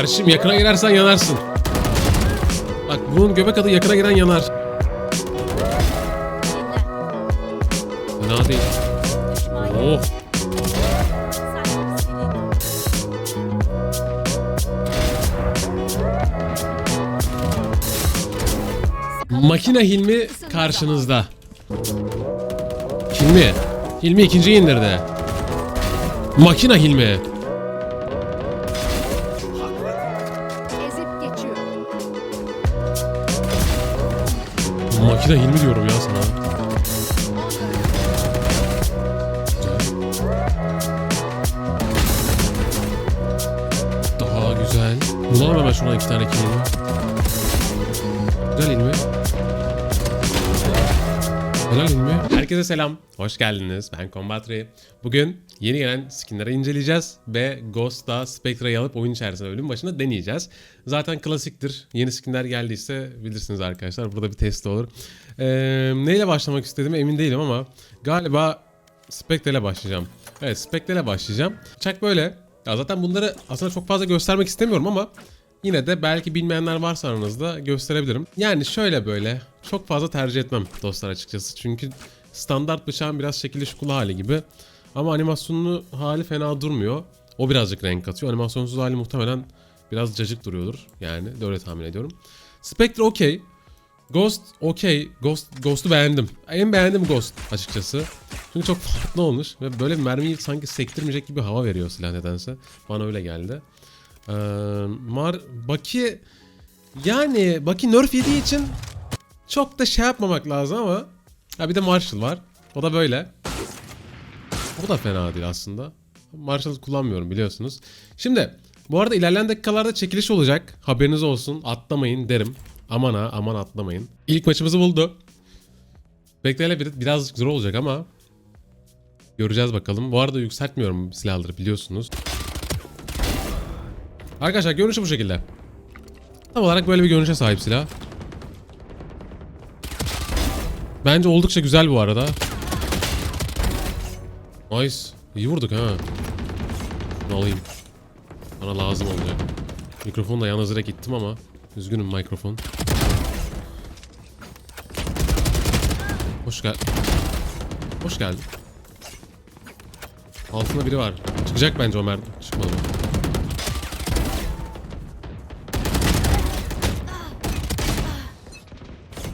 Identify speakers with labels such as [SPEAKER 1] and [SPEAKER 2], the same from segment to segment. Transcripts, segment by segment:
[SPEAKER 1] Karşım yakına girersen yanarsın. Bak bunun göbek adı yakına giren yanar. Fena değil. Oh. Makine Hilmi karşınızda. Hilmi. Hilmi ikinciyi indirdi. Makina Hilmi. Makine Hilmi diyorum ya sana. Daha güzel. Bulalım hemen şuna iki tane Hilmi. Güzel Hilmi. Helal Hilmi. Herkese selam. Hoş geldiniz. Ben Combatry. Bugün yeni gelen skinleri inceleyeceğiz ve Ghost'da Spectre'yi alıp oyun içerisinde ölüm başına deneyeceğiz. Zaten klasiktir. Yeni skinler geldiyse bilirsiniz arkadaşlar. Burada bir test olur. Ee, neyle başlamak istediğime emin değilim ama galiba Spectre ile başlayacağım. Evet Spectre ile başlayacağım. Çak böyle. Ya zaten bunları aslında çok fazla göstermek istemiyorum ama Yine de belki bilmeyenler varsa aranızda gösterebilirim. Yani şöyle böyle çok fazla tercih etmem dostlar açıkçası. Çünkü standart bıçağın biraz şekilli şukulu hali gibi. Ama animasyonlu hali fena durmuyor. O birazcık renk katıyor. Animasyonsuz hali muhtemelen biraz cacık duruyordur. Yani öyle tahmin ediyorum. Spectre okey. Ghost okey. Ghost, Ghost'u beğendim. En beğendim Ghost açıkçası. Çünkü çok farklı olmuş. Ve böyle mermiyi sanki sektirmeyecek gibi hava veriyor silah nedense. Bana öyle geldi. Ee, Mar Baki yani Baki nerf yediği için çok da şey yapmamak lazım ama ha bir de Marshall var. O da böyle. O da fena değil aslında. Marshall kullanmıyorum biliyorsunuz. Şimdi bu arada ilerleyen dakikalarda çekiliş olacak. Haberiniz olsun. Atlamayın derim. Aman ha aman atlamayın. İlk maçımızı buldu. Bekleyle bir, birazcık zor olacak ama göreceğiz bakalım. Bu arada yükseltmiyorum silahları biliyorsunuz. Arkadaşlar görünüşü bu şekilde. Tam olarak böyle bir görünüşe sahip silah. Bence oldukça güzel bu arada. Nice. İyi vurduk ha. Şunu alayım. Bana lazım olacak. Mikrofonla yalnız direkt gittim ama. Üzgünüm mikrofon. Hoş gel. Hoş geldin. Altında biri var. Çıkacak bence Ömer. Çıkmadı mı?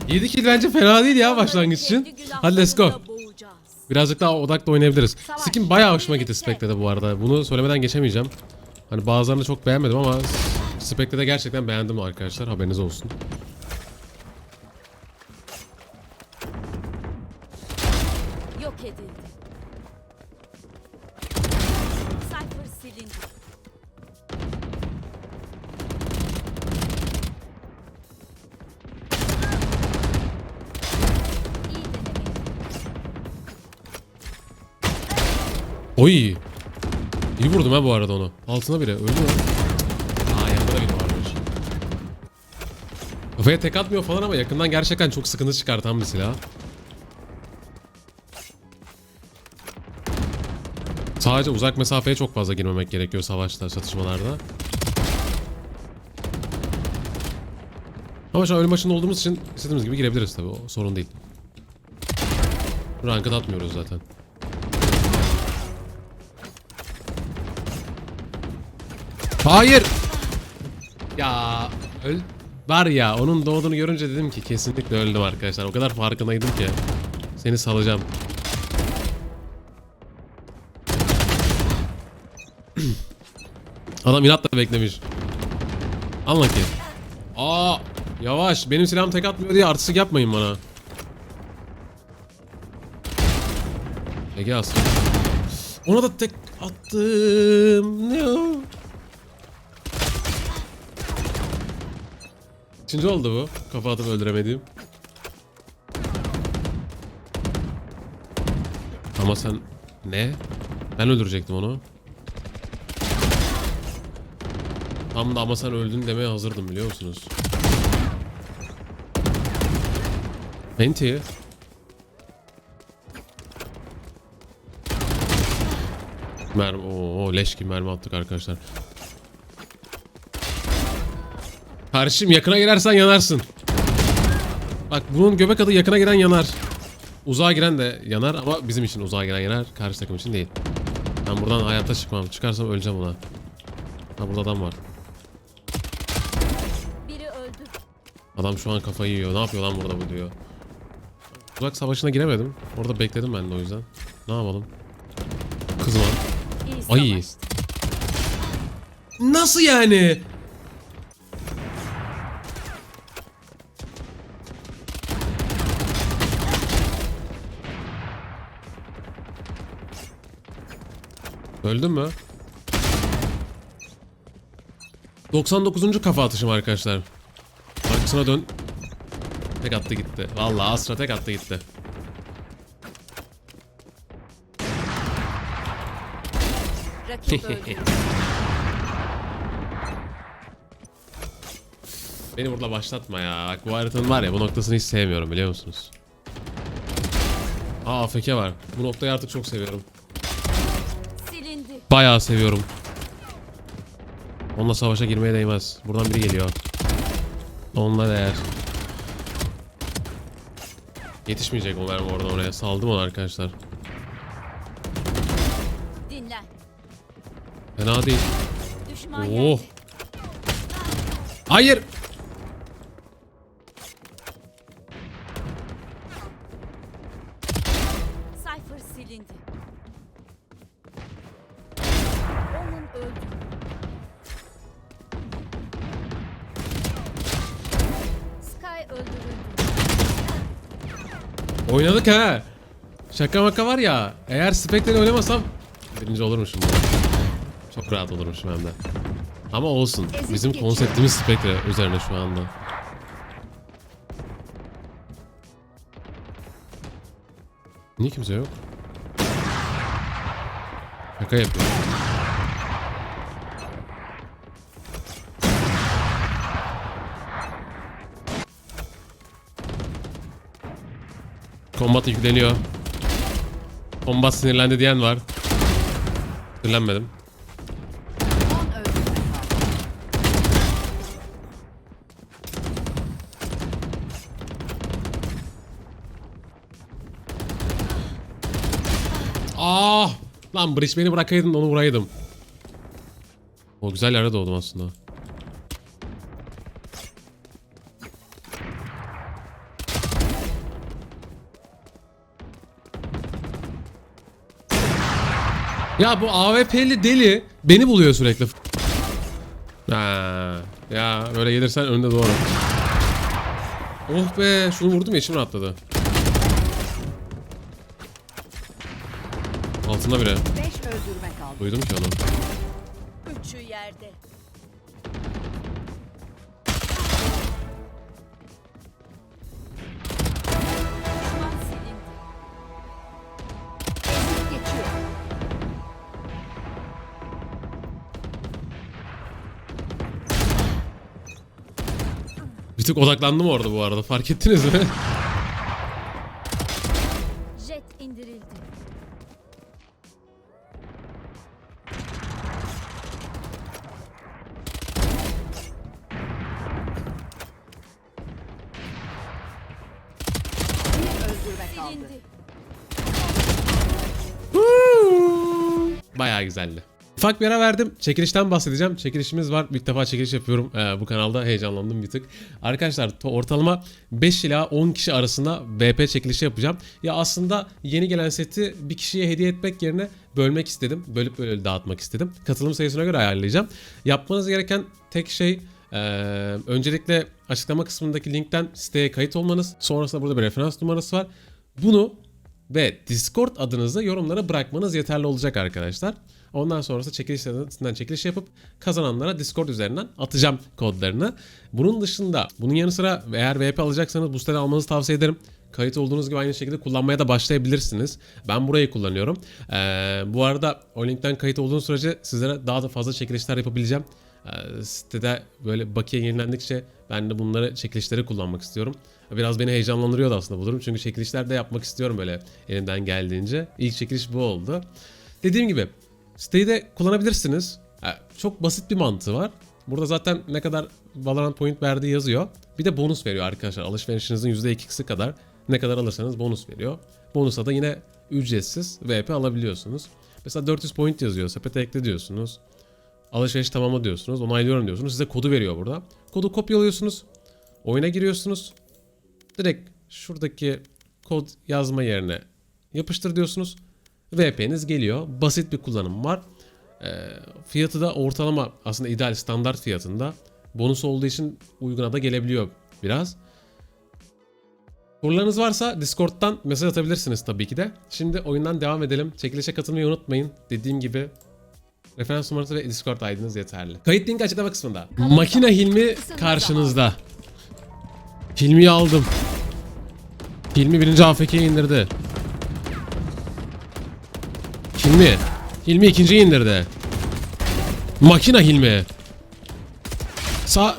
[SPEAKER 1] Yedi kill bence fena değil ya başlangıç için. Hadi let's go. Birazcık daha odaklı oynayabiliriz. Skin bayağı hoşuma gitti Spectre'de bu arada. Bunu söylemeden geçemeyeceğim. Hani bazılarını çok beğenmedim ama Spectre'de gerçekten beğendim arkadaşlar. Haberiniz olsun. Oy. İyi vurdum ha bu arada onu. Altına biri. Öldü mü? Aa yanında da biri varmış. Kafaya tek atmıyor falan ama yakından gerçekten çok sıkıntı çıkartan bir silah. Sadece uzak mesafeye çok fazla girmemek gerekiyor savaşta, çatışmalarda. Ama şu an ölüm başında olduğumuz için istediğimiz gibi girebiliriz tabii. O sorun değil. Ranked atmıyoruz zaten. Hayır. Ya öl var ya onun doğduğunu görünce dedim ki kesinlikle öldüm arkadaşlar. O kadar farkındaydım ki. Seni salacağım. Adam inatla beklemiş. Anla ki. Aa yavaş benim silahım tek atmıyor diye artistik yapmayın bana. Ege aslında. Ona da tek attım. Ne o? Üçüncü oldu bu. Kafa atıp öldüremediğim. Ama sen... Ne? Ben öldürecektim onu. Tam da ama sen öldün demeye hazırdım biliyor musunuz? Menti. Mermi, oo leş gibi mermi attık arkadaşlar. Kardeşim yakına girersen yanarsın. Bak bunun göbek adı yakına giren yanar. Uzağa giren de yanar ama bizim için uzağa giren yanar. Karşı takım için değil. Ben buradan hayatta çıkmam. Çıkarsam öleceğim ona. Ha burada adam var.
[SPEAKER 2] Biri öldü.
[SPEAKER 1] Adam şu an kafayı yiyor. Ne yapıyor lan burada bu diyor. Uzak savaşına giremedim. Orada bekledim ben de o yüzden. Ne yapalım? Kızma. Ay. Nasıl yani? Öldün mü? 99. kafa atışım arkadaşlar. Arkasına dön. Tek attı gitti. Vallahi Astra tek attı gitti.
[SPEAKER 2] Öldü.
[SPEAKER 1] Beni burada başlatma ya. Bak bu haritanın var ya bu noktasını hiç sevmiyorum biliyor musunuz? Aa AFK var. Bu noktayı artık çok seviyorum. Bayağı seviyorum. Onunla savaşa girmeye değmez. Buradan biri geliyor. Onunla değer. Yetişmeyecek o mermi oradan oraya. Saldım onu arkadaşlar.
[SPEAKER 2] Dinlen.
[SPEAKER 1] Fena değil.
[SPEAKER 2] Düşman
[SPEAKER 1] Oh. Hayır. Oynadık ha. Şaka maka var ya. Eğer Spectre'le oynamasam birinci olurmuşum. Çok rahat olurmuşum hem de. Ama olsun. Bizim konseptimiz Spectre üzerine şu anda. Niye kimse yok? Şaka yapıyor. Kombat yükleniyor. Kombat sinirlendi diyen var. Sinirlenmedim. Ah! Lan Breach beni bırakaydın onu vuraydım. O güzel yerde doğdum aslında. Ya bu AWP'li deli beni buluyor sürekli. Ha, ya böyle gelirsen önde doğru. Oh be şunu vurdum ya içim rahatladı. Altında biri.
[SPEAKER 3] 5 öldürme kaldı.
[SPEAKER 1] Duydum ki onu.
[SPEAKER 2] Üçü yerde.
[SPEAKER 1] Tık odaklandım orada bu arada fark ettiniz mi?
[SPEAKER 2] Jet indirildi.
[SPEAKER 1] Bayağı güzeldi. Ufak bir ara verdim. Çekilişten bahsedeceğim. Çekilişimiz var. İlk defa çekiliş yapıyorum ee, bu kanalda. Heyecanlandım bir tık. Arkadaşlar ortalama 5 ila 10 kişi arasında VP çekilişi yapacağım. Ya aslında yeni gelen seti bir kişiye hediye etmek yerine bölmek istedim. Bölüp böyle dağıtmak istedim. Katılım sayısına göre ayarlayacağım. Yapmanız gereken tek şey ee, öncelikle açıklama kısmındaki linkten siteye kayıt olmanız. Sonrasında burada bir referans numarası var. Bunu ve Discord adınızı yorumlara bırakmanız yeterli olacak arkadaşlar. Ondan sonrası çekiliş sitesinden çekiliş yapıp kazananlara Discord üzerinden atacağım kodlarını. Bunun dışında bunun yanı sıra eğer VP alacaksanız bu siteden almanızı tavsiye ederim. Kayıt olduğunuz gibi aynı şekilde kullanmaya da başlayabilirsiniz. Ben burayı kullanıyorum. Ee, bu arada o linkten kayıt olduğunuz sürece sizlere daha da fazla çekilişler yapabileceğim. Ee, sitede böyle bakiye yenilendikçe ben de bunları çekilişleri kullanmak istiyorum. Biraz beni heyecanlandırıyordu aslında bu durum. Çünkü çekilişler de yapmak istiyorum böyle elimden geldiğince. İlk çekiliş bu oldu. Dediğim gibi siteyi de kullanabilirsiniz. Çok basit bir mantığı var. Burada zaten ne kadar Valorant point verdiği yazıyor. Bir de bonus veriyor arkadaşlar. Alışverişinizin %2'si kadar ne kadar alırsanız bonus veriyor. Bonusa da yine ücretsiz VP alabiliyorsunuz. Mesela 400 point yazıyor. Sepete ekle diyorsunuz. Alışveriş tamamla diyorsunuz. Onaylıyorum diyorsunuz. Size kodu veriyor burada. Kodu kopyalıyorsunuz. Oyuna giriyorsunuz. Direkt şuradaki kod yazma yerine yapıştır diyorsunuz. VP'niz geliyor. Basit bir kullanım var. Ee, fiyatı da ortalama aslında ideal standart fiyatında. Bonus olduğu için uyguna da gelebiliyor biraz. Sorularınız varsa Discord'dan mesaj atabilirsiniz tabii ki de. Şimdi oyundan devam edelim. Çekilişe katılmayı unutmayın. Dediğim gibi referans numarası ve Discord ID'niz yeterli. Kayıt linki açıklama kısmında. Makine Hilmi karşınızda. Hilmi'yi aldım. Hilmi birinci AFK'yi indirdi. Hilmi. Hilmi ikinciyi indirdi. Makina Hilmi. Sa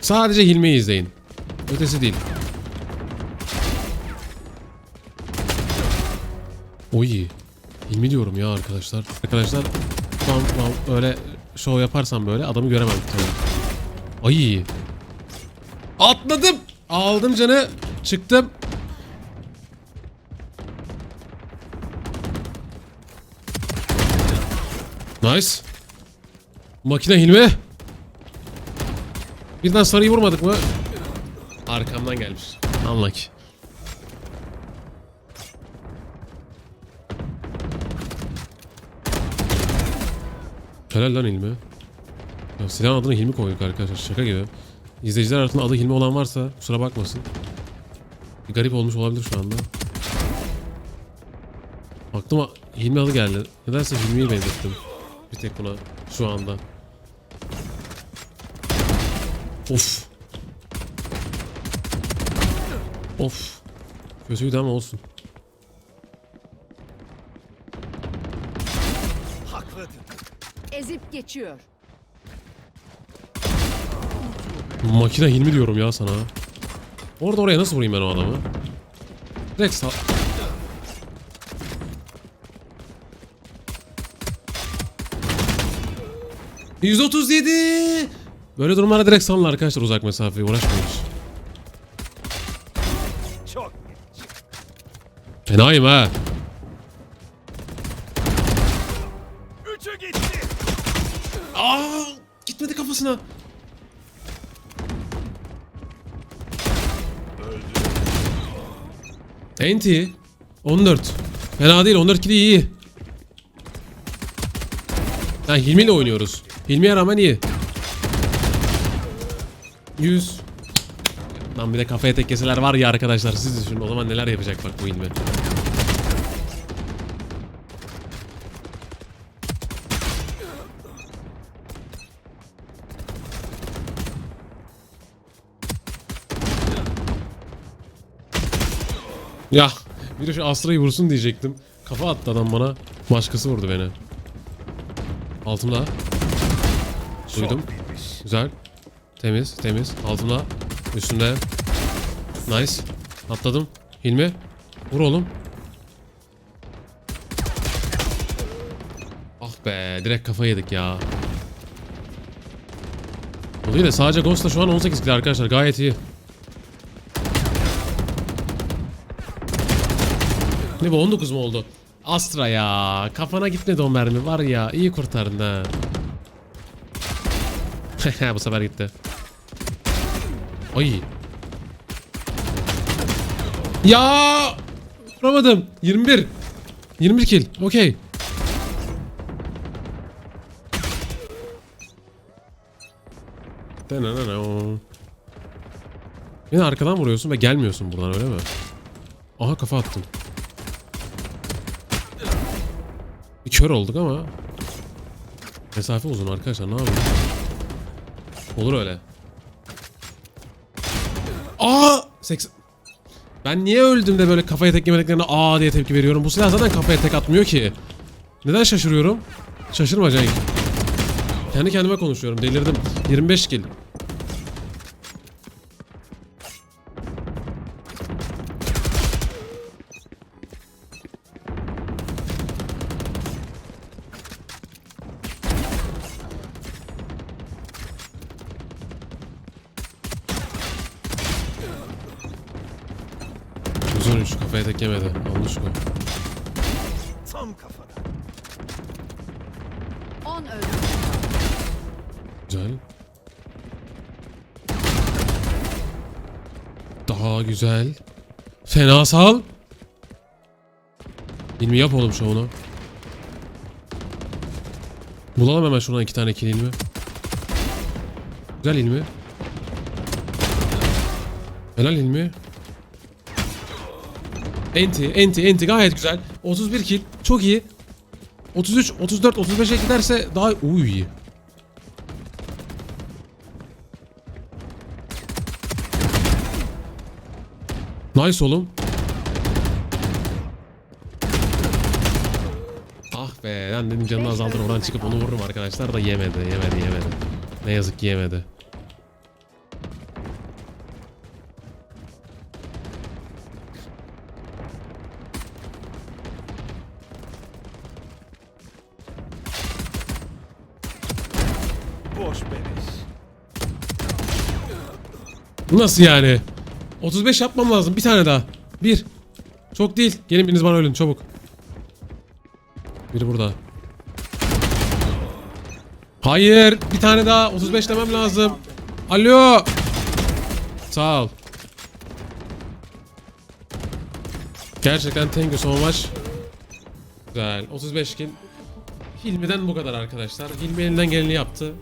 [SPEAKER 1] Sadece Hilmi'yi izleyin. Ötesi değil. Oy. Hilmi diyorum ya arkadaşlar. Arkadaşlar şu an öyle şov yaparsam böyle adamı göremem. Ay. Atladım. Aldım canı. Çıktım. Nice. Makine Hilmi. Birden sarıyı vurmadık mı? Arkamdan gelmiş. Unlucky. Helal lan Hilmi. Ya silahın adını Hilmi koyduk arkadaşlar şaka gibi. İzleyiciler arasında adı Hilmi olan varsa kusura bakmasın. Bir garip olmuş olabilir şu anda. Aklıma Hilmi adı geldi. Nedense Hilmi'yi benzettim. Bir tek buna şu anda. Of. Of. Kötüydü ama olsun.
[SPEAKER 3] Ezip geçiyor.
[SPEAKER 1] Makine Hilmi diyorum ya sana. Orada oraya nasıl vurayım ben o adamı? Direkt sağ... ...137! Böyle durumlarda direkt salın arkadaşlar uzak mesafeyi uğraşmıyoruz. Fenayım ha.
[SPEAKER 4] Üçü gitti.
[SPEAKER 1] Aa, gitmedi kafasına. Enti. 14. Fena değil 14 kili iyi. Ha Hilmi ile oynuyoruz. Hilmi'ye rağmen iyi. 100. Lan bir de kafaya tek keseler var ya arkadaşlar siz düşünün o zaman neler yapacak bak bu Hilmi. Ya bir de şu Astra'yı vursun diyecektim. Kafa attı adam bana. Başkası vurdu beni. Altımda. Duydum. Güzel. Temiz, temiz. Altımda. Üstünde. Nice. Atladım. Hilmi. Vur oğlum. Ah be, direkt kafa yedik ya. O değil de sadece Ghost'la şu an 18 kill arkadaşlar. Gayet iyi. Ne bu 19 mu oldu? Astra ya. Kafana gitmedi o mermi var ya. iyi kurtardın ha. bu sefer gitti. Ay. Ya! Vuramadım. 21. 21 kill. Okey. Yine arkadan vuruyorsun ve gelmiyorsun buradan öyle mi? Aha kafa attım. Bir kör olduk ama mesafe uzun arkadaşlar ne yapayım? Olur öyle. Aa! 80 Ben niye öldüm de böyle kafaya tek yemediklerine aa diye tepki veriyorum. Bu silah zaten kafaya tek atmıyor ki. Neden şaşırıyorum? Şaşırma Cenk. Kendi kendime konuşuyorum. Delirdim. 25 kill. 13 kafaya tek yemedi. Almış mı?
[SPEAKER 4] Tam kafada.
[SPEAKER 3] 10 öldürmek kaldı.
[SPEAKER 1] Güzel. Daha güzel. Fena sal. İlmi yap oğlum şovunu. Bulalım hemen şuradan iki tane kill ilmi. Güzel ilmi. Helal ilmi. Enti, enti, enti gayet güzel. 31 kill. Çok iyi. 33, 34, 35'e giderse daha... Uy. Nice oğlum. Ah be ben dedim canını azaltır oradan çıkıp onu vururum arkadaşlar da yemedi yemedi yemedi. Ne yazık ki yemedi. Nasıl yani? 35 yapmam lazım bir tane daha. Bir. Çok değil. Gelin biriniz bana ölün çabuk. Biri burada. Hayır. Bir tane daha. 35 demem lazım. Alo. Sağ ol. Gerçekten thank you so. Güzel. 35 kill. Hilmi'den bu kadar arkadaşlar. Hilmi elinden geleni yaptı.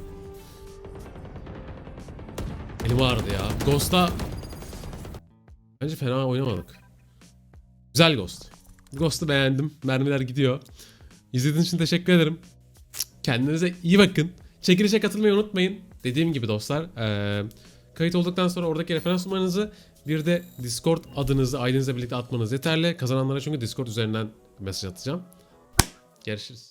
[SPEAKER 1] Elim ağrıdı ya. Ghost'a Bence fena oynamadık. Güzel Ghost. Ghost'u beğendim. Mermiler gidiyor. İzlediğiniz için teşekkür ederim. Kendinize iyi bakın. Çekilişe katılmayı unutmayın. Dediğim gibi dostlar. eee, kayıt olduktan sonra oradaki referans numaranızı bir de Discord adınızı ailenizle birlikte atmanız yeterli. Kazananlara çünkü Discord üzerinden mesaj atacağım. Görüşürüz.